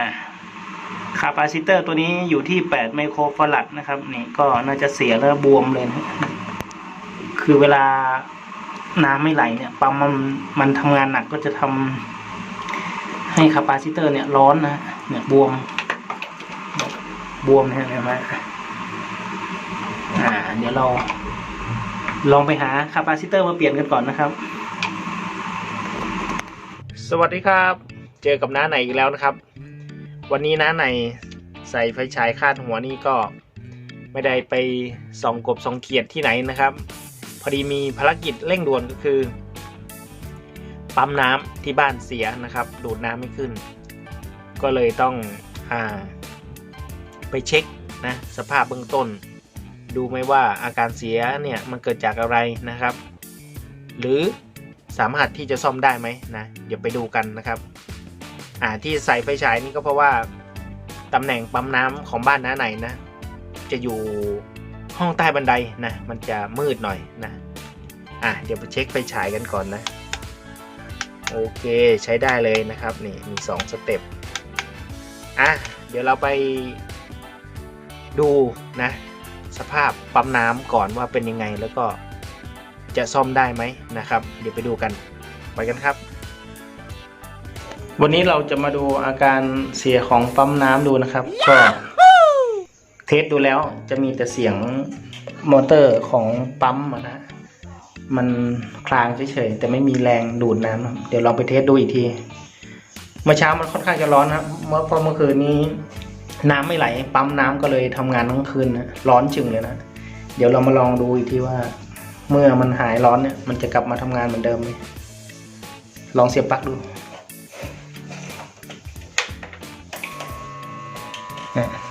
อ่าคาปาซิเตอร์ตัวนี้อยู่ที่ 8 ไมโครฟารัดนะครับ นี่ก็น่าจะเสียแล้วบวมเลยนะคือเวลาน้ำไม่ไหลเนี่ยปั๊มมันมันทำงานหนักก็จะทำให้คาปาซิเตอร์เนี่ยร้อนนะเนี่ยบวม บวมนะเห็นไหมอ่า เดี๋ยวเรา ลองไปหาคาปาซิเตอร์มาเปลี่ยนกันก่อนนะครับ สวัสดีครับ เจอกับน้าไหนอีกแล้วนะครับ วันนี้น้าไหนใส่ไฟฉายคาดหัวนี่ก็ไม่ได้ไปส่องกบส่องเขียดที่ไหนนะครับ พอดีมีภารกิจเร่งด่วนก็คือ ปั๊มน้ำที่บ้านเสียนะครับ ดูดน้ำไม่ขึ้น ก็เลยต้องอ่าไปเช็คนะสภาพเบื้องต้น ดูไหมว่าอาการเสียเนี่ยมันเกิดจากอะไรนะครับ หรือสามารถที่จะซ่อมได้ไหมนะเดี๋ยวไปดูกันนะครับ อ่าที่ใส่ไฟฉายนี่ก็เพราะว่าตำแหน่งปั๊มน้ำของบ้านน้าไหนนะ จะอยู่ห้องใต้บันไดนะ มันจะมืดหน่อยนะอะเดี๋ยวไปเช็คไฟฉายกันก่อนนะ โอเคใช้ได้เลยนะครับ นี่มี2สเต็ปอะเดี๋ยวเราไปดูนะ สภาพปั๊มน้ำก่อนว่าเป็นยังไงแล้วก็จะซ่อมได้ไหมนะครับ เดี๋ยวไปดูกัน ไปกันครับ วันนี้เราจะมาดูอาการเสียของปั๊มน้ำดูนะครับ ก็เทสดูแล้วจะมีแต่เสียงมอเตอร์ของปั๊มนะมันคลางเฉยๆแต่ไม่มีแรงดูดน้ำเดี๋ยวเราไปเทสดูอีกที เมื่อเช้ามันค่อนข้างจะร้อนนะครับเมื่อพอเมื่อคืนนี้น้ำไม่ไหล ปั๊มน้ำก็เลยทำงานทั้งคืนนะร้อนจึงเลยนะ เดี๋ยวเรามาลองดูอีกทีว่า เมื่อมันหายร้อนเนี่ยมันจะกลับมาทำงานเหมือนเดิมไหมลองเสียบปลั๊กดู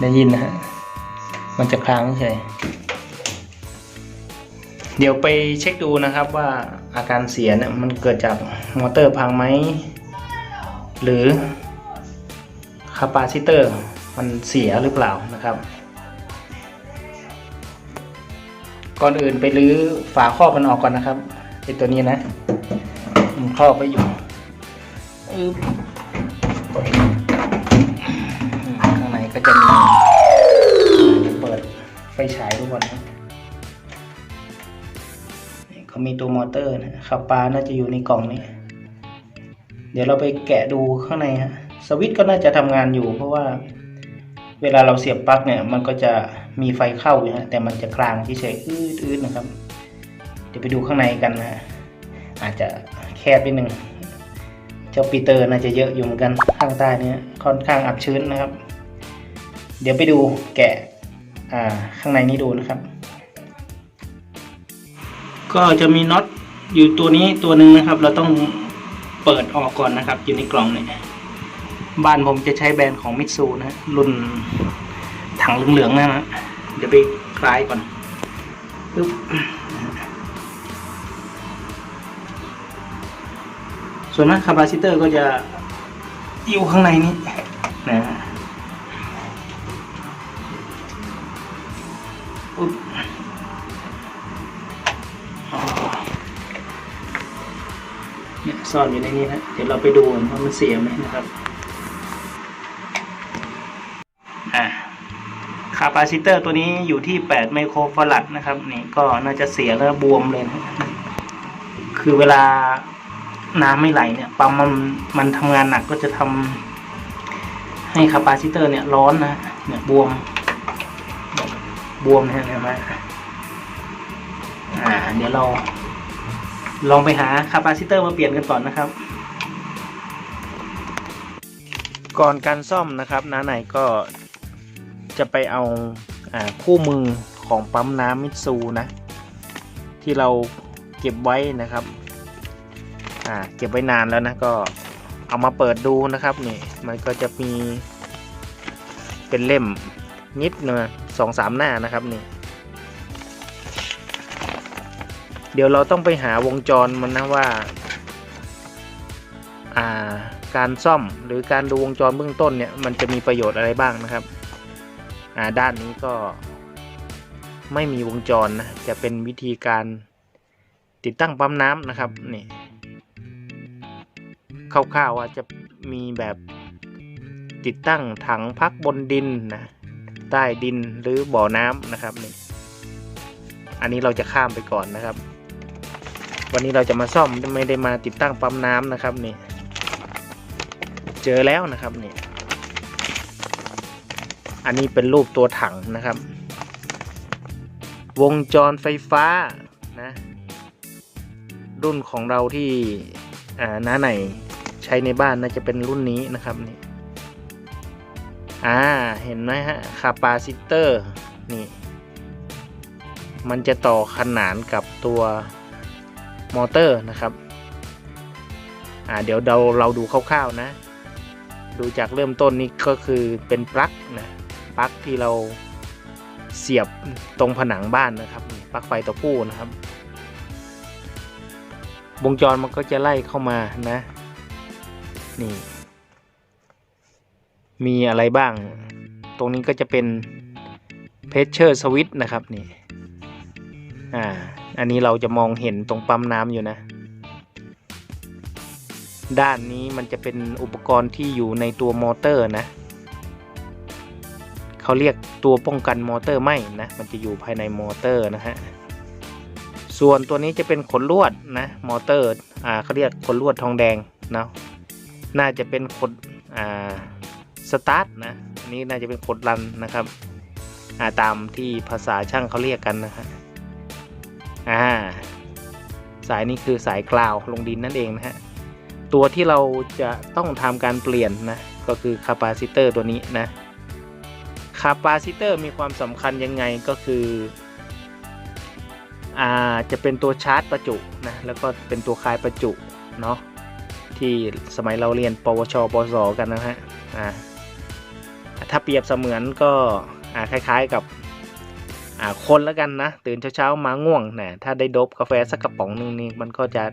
ได้ยินนะฮะ มันจะค้างเฉยเดี๋ยวไปเช็คดูนะครับว่าอาการเสียเนี่ยมันเกิดจากมอเตอร์พังไหม หรือคาปาซิเตอร์มันเสียหรือเปล่านะครับ ก่อนอื่นไปรื้อฝาครอบมันออกก่อนนะครับไอตัวนี้นะ มันครอบไปอยู่ ก็จะมีเปิดไฟฉายทุกคนนะนี่เขามีตัวมอเตอร์นะขับปลาน่าจะอยู่ในกล่องนี้ เดี๋ยวเราไปแกะดูข้างในฮะสวิตช์ก็น่าจะทำงานอยู่ เพราะว่าเวลาเราเสียบปลั๊กเนี่ย มันก็จะมีไฟเข้าอยู่ฮะแต่มันจะกลางเฉยๆอืดๆนะครับ เดี๋ยวไปดูข้างในกันนะอาจจะแคบนิดนึงเจ้าปีเตอร์น่าจะเยอะอยู่เหมือนกันข้างใต้นี่ค่อนข้างอับชื้นนะครับ เดี๋ยวไปดูแกะข้างในนี้ดูนะครับ ก็จะมีน็อตอยู่ตัวนี้ตัวหนึ่งนะครับ เราต้องเปิดออกก่อนนะครับ อยู่ในกล่องเนี่ยบ้านผมจะใช้แบรนด์ของมิตซูนะรุ่นถังเหลืองๆนะฮะเดี๋ยวไปคลายก่อนปึ๊บส่วนมากคาปาซิเตอร์ก็จะอยู่ข้างในนี้นะ เนี่ยซ่อนอยู่ในนี้นะเดี๋ยวเราไปดูว่ามันเสียไหมนะครับอ่าคาปาซิเตอร์ตัวนี้อยู่ที่ 8 ไมโครฟารัดนะครับ นี่ก็น่าจะเสียแล้วบวมเลยนะคือเวลาน้ำไม่ไหลเนี่ยปั๊มมันมันทำงานหนักก็จะทำให้คาปาซิเตอร์เนี่ยร้อนนะเนี่ยบวม บวมนะเห็นไหมอ่า เดี๋ยวเรา ลองไปหาคาปาซิเตอร์มาเปลี่ยนกันก่อนนะครับ ก่อนการซ่อมนะครับน้าไหนก็จะไปเอาอาคู่มือของปั๊มน้ำมิตซูนะ ที่เราเก็บไว้นะครับ อ่า เก็บไว้นานแล้วนะก็เอามาเปิดดูนะครับนี่มันก็จะมีเป็นเล่มนิดนึง สองสามหน้านะครับนี่ เดี๋ยวเราต้องไปหาวงจรมันนะว่า อ่า การซ่อมหรือการดูวงจรเบื้องต้นเนี่ยมันจะมีประโยชน์อะไรบ้างนะครับ อ่าด้านนี้ก็ไม่มีวงจรนะ จะเป็นวิธีการติดตั้งปั๊มน้ำนะครับนี่คร่าวๆว่าจะมีแบบติดตั้งถังพักบนดินนะ ใต้ดินหรือบ่อน้ำนะครับนี่อันนี้เราจะข้ามไปก่อนนะครับ วันนี้เราจะมาซ่อมไม่ได้มาติดตั้งปั๊มน้ำนะครับนี่เจอแล้วนะครับนี่อันนี้เป็นรูปตัวถังนะครับ วงจรไฟฟ้านะรุ่นของเราที่อ่าน้าไหนใช้ในบ้านน่าจะเป็นรุ่นนี้นะครับนี่ อ่า เห็นไหมฮะคาปาซิเตอร์นี่ มันจะต่อขนานกับตัวมอเตอร์นะครับอ่าเดี๋ยวเราเราดูคร่าวๆนะ ดูจากเริ่มต้นนี่ก็คือเป็นปลั๊กนะปลั๊กที่เราเสียบตรงผนังบ้านนะครับปลั๊กไฟตัวผู้นะครับ วงจรมันก็จะไล่เข้ามานะ นี่ มีอะไรบ้าง ตรงนี้ก็จะเป็น pressure switch นะครับนี่อ่าอันนี้เราจะมองเห็นตรงปั๊มน้ำอยู่นะ ด้านนี้มันจะเป็นอุปกรณ์ที่อยู่ในตัวมอเตอร์นะเขาเรียกตัวป้องกันมอเตอร์ไหมนะ มันจะอยู่ภายในมอเตอร์นะฮะส่วนตัวนี้จะเป็นขนลวดนะมอเตอร์อ่าเขาเรียกขนลวดทองแดงเนาะน่าจะเป็นขนอ่า สตาร์ทนะอันนี้น่าจะเป็นขดรันนะครับาตามที่ภาษาช่างเขาเรียกกันนะฮะอ่าสายนี้คือสายกลาวลงดินนั่นเองนะฮะตัวที่เราจะต้องทำการเปลี่ยนนะก็คือคาปาซิเตอร์ตัวนี้นะคาปาซิเตอร์มีความสำคัญยังไงก็คืออ่าจะเป็นตัวชาร์จประจุนะแล้วก็เป็นตัวคลายประจุเนาะที่สมัยเราเรียน ปวชปวสกันนะฮะอ่า ถ้าเปรียบเสมือนก็คล้ายๆกับคนแล้วกันนะ ตื่นเช้าๆมาง่วงนะถ้าได้ดบกาแฟสักกระป๋องหนึงนี่มันก็จะ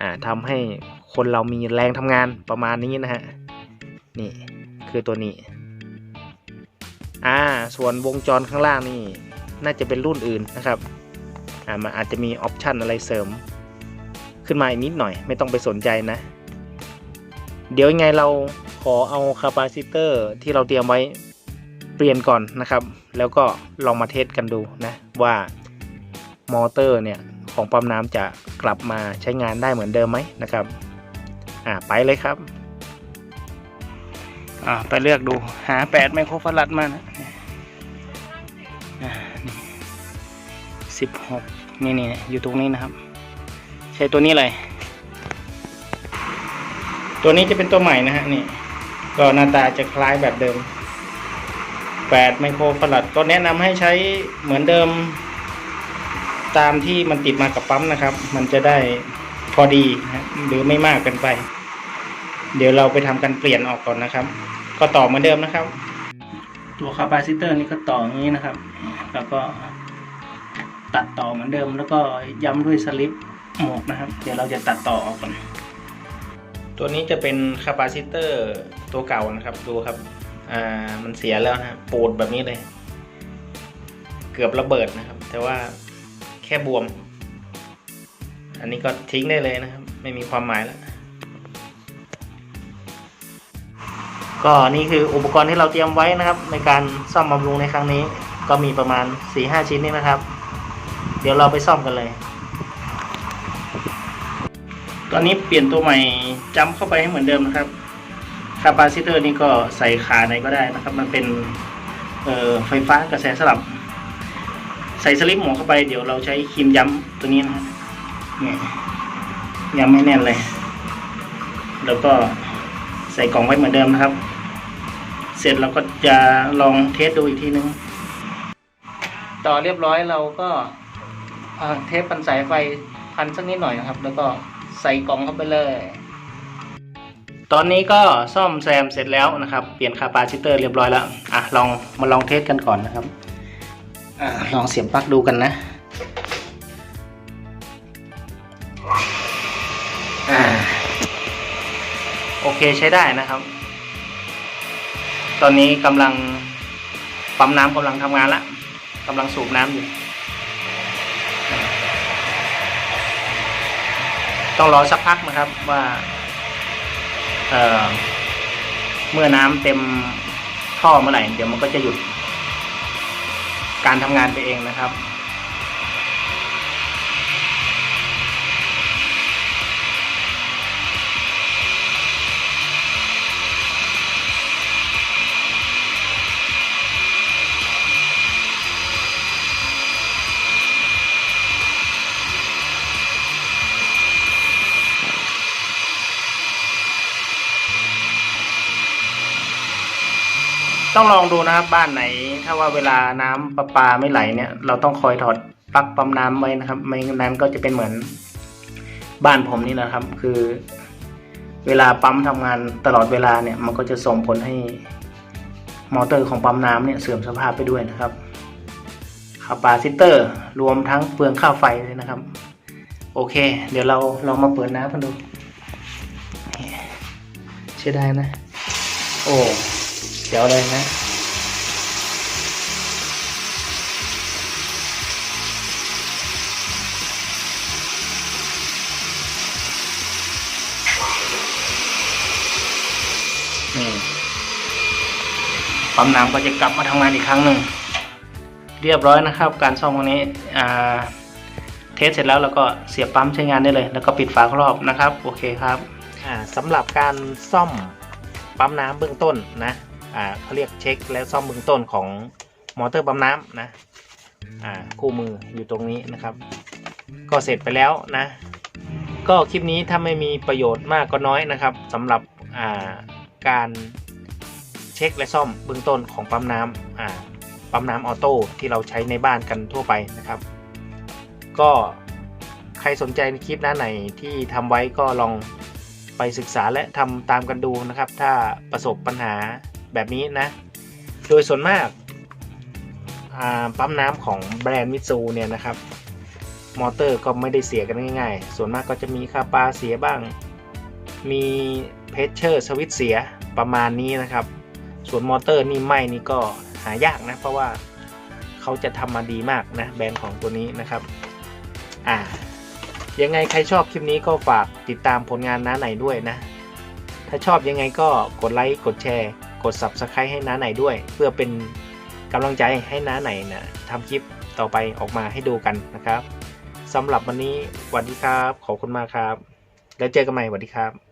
อ่าทำให้คนเรามีแรงทำงานประมาณนี้นะฮะนี่คือตัวนี้อ่าส่วนวงจรข้างล่างนี่น่าจะเป็นรุ่นอื่นนะครับอ่ามันอาจจะมีออปชันอะไรเสริม ขึ้นมาอีกนิดหน่อย ไม่ต้องไปสนใจนะ เดี๋ยวยังไงเรา อเอาคาปาซิเตอร์ที่เราเตรียมไว้เปลี่ยนก่อนนะครับ แล้วก็ลองมาเทสกันดูนะว่ามอเตอร์เนี่ยของปั๊มน้ำจะกลับมาใช้งานได้เหมือนเดิมไหมนะครับ อ่าไปเลยครับ อ่าไปเลือกดูหาแปดไมโครฟารัดมานะอ่าสิบหกนี่นี่อยู่ตรงนี้นะครับ ใช้ตัวนี้เลย ตัวนี้จะเป็นตัวใหม่นะฮะนี่ ก็หน้าตาจะคล้ายแบบเดิม 8 ไมโครฟารัดก็แนะนำให้ใช้เหมือนเดิม ตามที่มันติดมากับปั๊มนะครับ มันจะได้พอดีนะหรือไม่มากเกินไป เดี๋ยวเราไปทำการเปลี่ยนออกก่อนนะครับ ก็ต่อเหมือนเดิมนะครับ ตัวคาปาซิเตอร์นี่ก็ต่ออย่างนี้นะครับ แล้วก็ตัดต่อเหมือนเดิม แล้วก็ย้ำด้วยสลิปหมวกนะครับ เดี๋ยวเราจะตัดต่อออกก่อน ตัวนี้จะเป็นคาปาซิเตอร์ตัวเก่านะครับดูครับ อ่ามันเสียแล้วนะฮะปูดแบบนี้เลย เกือบระเบิดนะครับ แต่ว่าแค่บวม อันนี้ก็ทิ้งได้เลยนะครับ ไม่มีความหมายแล้วก็นี่คืออุปกรณ์ที่เราเตรียมไว้นะครับ ในการซ่อมบำรุงในครั้งนี้ ก็มีประมาณ4-5ชิ้นนี้นะครับ เดี๋ยวเราไปซ่อมกันเลย ตอนนี้เปลี่ยนตัวใหม่จำเข้าไปให้เหมือนเดิมนะครับคาปาซิเตอร์นี่ก็ใส่ขาไหนก็ได้นะครับ มันเป็นไฟฟ้ากระแสสลับ ใส่สลิปหมวกเข้าไปเดี๋ยวเราใช้ครีมย้ำตัวนี้นะนี่ย้ำให้แน่นเลย แล้วก็ใส่กล่องไว้เหมือนเดิมนะครับ เสร็จเราก็จะลองเทสดูอีกทีนึง ต่อเรียบร้อยเราก็เอ่อเทปพันสายไฟพันสักนิดหน่อยนะครับ แล้วก็ ใส่กล่องเข้าไปเลย ตอนนี้ก็ซ่อมแซมเสร็จแล้วนะครับ เปลี่ยนคาปาซิเตอร์เรียบร้อยแล้ว อะลองมาลองเทสกันก่อนนะครับ อ่าลองเสียบปลั๊กดูกันนะ อ่า โอเคใช้ได้นะครับ ตอนนี้กำลังปั๊มน้ำกำลังทำงานละกำลังสูบน้ำอยู่ ต้องรอสักพักนะครับว่าเเมื่อน้ำเต็มท่อเมื่อไหร่เดี๋ยวมันก็จะหยุดการทำงานไปเองนะครับ ต้องลองดูนะครับบ้านไหน ถ้าว่าเวลาน้ำประปาไม่ไหลเนี่ย เราต้องคอยถอดปลั๊กปั๊มน้ำไว้นะครับ ไม่งั้นก็จะเป็นเหมือนบ้านผมนี่นะครับ คือ เวลาปั๊มทำงานตลอดเวลาเนี่ย มันก็จะส่งผลให้มอเตอร์ของปั๊มน้ำเนี่ยเสื่อมสภาพไปด้วยนะครับคาปาซิเตอร์ รวมทั้งเปลืองค่าไฟเลยนะครับ โอเค เดี๋ยวเราลองมาเปิดน้ำกันดู เชื่อได้นะ โอ้ เดี๋ยวเลยนะนี่ปั๊มน้ำก็จะกลับมาทำงานอีกครั้งหนึ่ง เรียบร้อยนะครับ การซ่อมตรงนี้อ่าเทสเสร็จแล้วเราก็เสียบปั๊มใช้งานได้เลย แล้วก็ปิดฝาครอบนะครับ โอเคครับอ่าสำหรับการซ่อมปั๊มน้ำเบื้องต้นนะ อ่าเขาเรียกเช็คและซ่อมเบื้องต้นของมอเตอร์ปั๊มน้ำนะอ่าคู่มืออยู่ตรงนี้นะครับ ก็เสร็จไปแล้วนะ ก็คลิปนี้ถ้าไม่มีประโยชน์มากก็น้อยนะครับสำหรับอ่าการเช็คและซ่อมเบื้องต้นของปั๊มน้ำอ่าปั๊มน้ำออโต้ที่เราใช้ในบ้านกันทั่วไปนะครับ ก็ใครสนใจในคลิปหน้าไหนที่ทำไว้ก็ลองไปศึกษาและทำตามกันดูนะครับ ถ้าประสบปัญหา แบบนี้นะ โดยส่วนมากาปั๊มน้ำของแบรนด์มิตซูเนี่ยนะครับ มอเตอร์ก็ไม่ได้เสียกันง่ายๆ ส่วนมากก็จะมีคาปาเสียบ้าง มีเพชเชอร์สวิตเสียประมาณนี้นะครับ ส่วนมอเตอร์นี่ไหมนี่ก็หายากนะ เพราะว่าเขาจะทำมาดีมากนะแบรนด์ของตัวนี้นะครับ อ่า ยังไงใครชอบคลิปนี้ก็ฝากติดตามผลงานน้าไหนด้วยนะ ถ้าชอบยังไงก็กดไลค์กดแชร์ กด Subscribe ให้น้าไหนด้วย เพื่อเป็นกำลังใจให้น้าไหนนะทำคลิปต่อไปออกมาให้ดูกันนะครับสำหรับวันนี้สวัสดีครับ ขอบคุณมากครับ แล้วเจอกันใหม่สวัสดีครับ